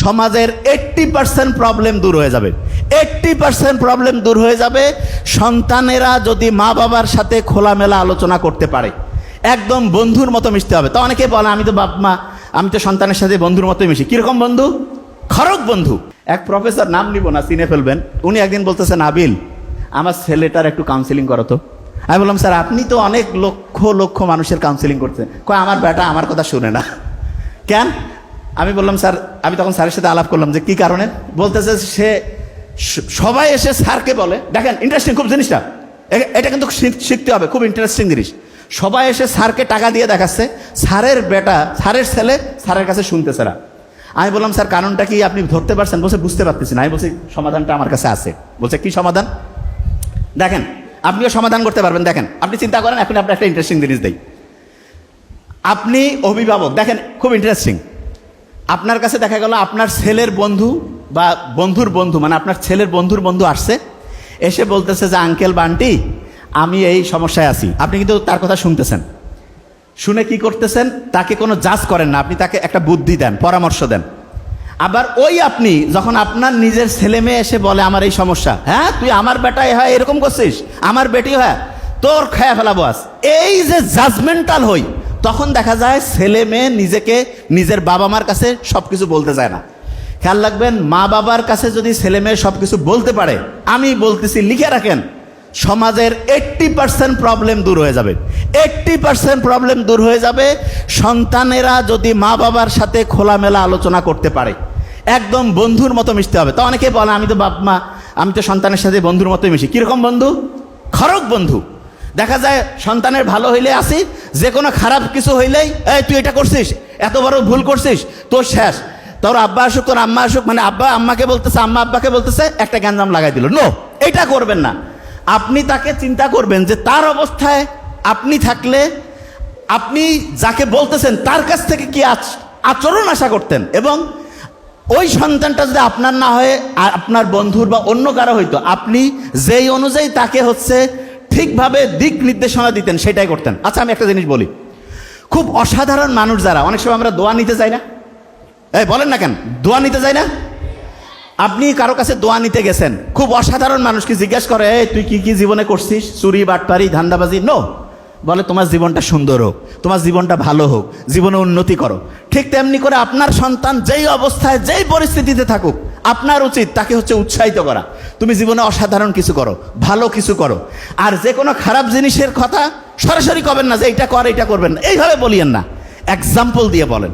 সমাজের eighty percent problem দূর হয়ে যাবে। এইট্টি পার্সেন্ট প্রবলেম দূর হয়ে যাবে সন্তানেরা যদি মা বাবার সাথে খোলামেলা আলোচনা করতে পারে। একদম বন্ধুর মতো মিশতে হবে। তো অনেকে বলে, আমি তো বাপ মা আমি তো সন্তানের সাথে বন্ধুর মতোই মিশি। কীরকম বন্ধু? খরক বন্ধু। এক প্রফেসর নাম নিব না, চিনে ফেলবেন। উনি একদিন বলতেছেন আবিল আমার ছেলেটার একটু কাউন্সিলিং করো তো। আমি বললাম, স্যার, আপনি তো অনেক লক্ষ লক্ষ মানুষের কাউন্সিলিং করছেন। কয়, আমার বেটা আমার কথা শুনে না। কেন? আমি বললাম, স্যার, আমি তখন স্যারের সাথে আলাপ করলাম যে, কি কারণে? বলতেছে সে সবাই এসে স্যারকে বলে, দেখেন ইন্টারেস্টিং খুব জিনিসটা। এটা কিন্তু শিখ- শিখতে হবে, খুব ইন্টারেস্টিং জিনিস। সবাই এসে স্যারকে টাকা দিয়ে দেখাচ্ছে, স্যারের বেটা, স্যারের ছেলে স্যারের কাছে শুনতেছে না। আমি বললাম, স্যার, কারণটা কি আপনি ধরতে পারছেন? বলছে, বুঝতে পারতেছি না। আমি বলছি, সমাধানটা আমার কাছে আছে। বলছে, কি সমাধান? দেখেন, আপনিও সমাধান করতে পারবেন। দেখেন, আপনি চিন্তা করেন, এখন আপনি একটা ইন্টারেস্টিং জিনিস দেই। আপনি অভিভাবক, দেখেন, খুব ইন্টারেস্টিং আপনার কাছে দেখা গেল আপনার ছেলের বন্ধু বা বন্ধুর বন্ধু মানে আপনার ছেলের বন্ধুর বন্ধু আসছে, এসে বলতেছে যে, আঙ্কেল, বান্টি, আমি এই সমস্যায় আছি। আপনি কিন্তু তার কথা শুনতেছেন। শুনে কি করতেছেন? তাকে কোনো জাজ করেন না, আপনি তাকে একটা বুদ্ধি দেন, পরামর্শ দেন। আবার ওই আপনি, যখন আপনার নিজের ছেলে মেয়ে এসে বলে, আমার এই সমস্যা। হ্যাঁ তুই আমার বেটাই হয়, এরকম করছিস? আমার বেটি হ্যাঁ। তোর খেয়া ফেলাবো আজ। এই যে জাজমেন্টাল হই তখন দেখা যায় ছেলে মেয়ে নিজেকে নিজের বাবা মার কাছে সব কিছু বলতে যায় না। খেয়াল রাখবেন, মা বাবার কাছে যদি ছেলে মেয়ে সব কিছু বলতে পারে, আমি বলতেছি লিখে রাখেন, সমাজের এইট্টি পার্সেন্ট প্রবলেম দূর হয়ে যাবে। এইট্টি পার্সেন্ট প্রবলেম দূর হয়ে যাবে, সন্তানেরা যদি মা বাবার সাথে খোলামেলা আলোচনা করতে পারে, একদম বন্ধুর মতো মিশতে হবে। তো অনেকে বলে, আমি তো বাপ মা, আমি তো সন্তানের সাথে বন্ধুর মতোই মিশি। কীরকম বন্ধু? খরক বন্ধু। দেখা যায় সন্তানের ভালো হইলে আসি যে কোনো খারাপ কিছু হইলেই, এই, তুই এটা করছিস? এত বড় ভুল করছিস? তোর শেষ। তোর আব্বা আসুক, তোর আম্মা আসুক মানে আব্বা আম্মাকে বলতেছে, আম্মা আব্বাকে বলতেছে, একটা গ্যাঞ্জাম লাগাই দিল। নো এটা করবেন না। আপনি তাকে চিন্তা করবেন যে তার অবস্থায় আপনি থাকলে, আপনি যাকে বলতেছেন, তার কাছ থেকে কি আচ- আচরণ আশা করতেন? এবং ওই সন্তানটা যদি আপনার না হয়ে আপনার বন্ধুর বা অন্য কারও হইতো, আপনি যেই অনুযায়ী তাকে হচ্ছে ঠিকভাবে দিক নির্দেশনা দিতেন, সেটাই করতেন। আচ্ছা আমি একটা জিনিস বলি। খুব অসাধারণ মানুষ যারা, অনেক সময় আমরা দোয়া নিতে যাই না। এই, বলেন না কেন? দোয়া নিতে যাই না? আপনি কারও কাছে দোয়া নিতে গেছেন, খুব অসাধারণ মানুষকে জিজ্ঞেস করে, এই, তুই কি কি জীবনে করছিস? চুরি, বাটপারি, ধান্দাবাজি? নো বলে, তোমার জীবনটা সুন্দর হোক, তোমার জীবনটা ভালো হোক, জীবনে উন্নতি করো। ঠিক তেমনি করে আপনার সন্তান যেই অবস্থায়, যেই পরিস্থিতিতে থাকুক আপনার উচিত তাকে হচ্ছে উৎসাহিত করা। তুমি জীবনে অসাধারণ কিছু করো, ভালো কিছু করো। আর যে কোনো খারাপ জিনিসের কথা সরাসরি কবেন না যে এইটা কর, এইটা করবেন না। এইভাবে বলিয়েন না। এক্সাম্পল দিয়ে বলেন।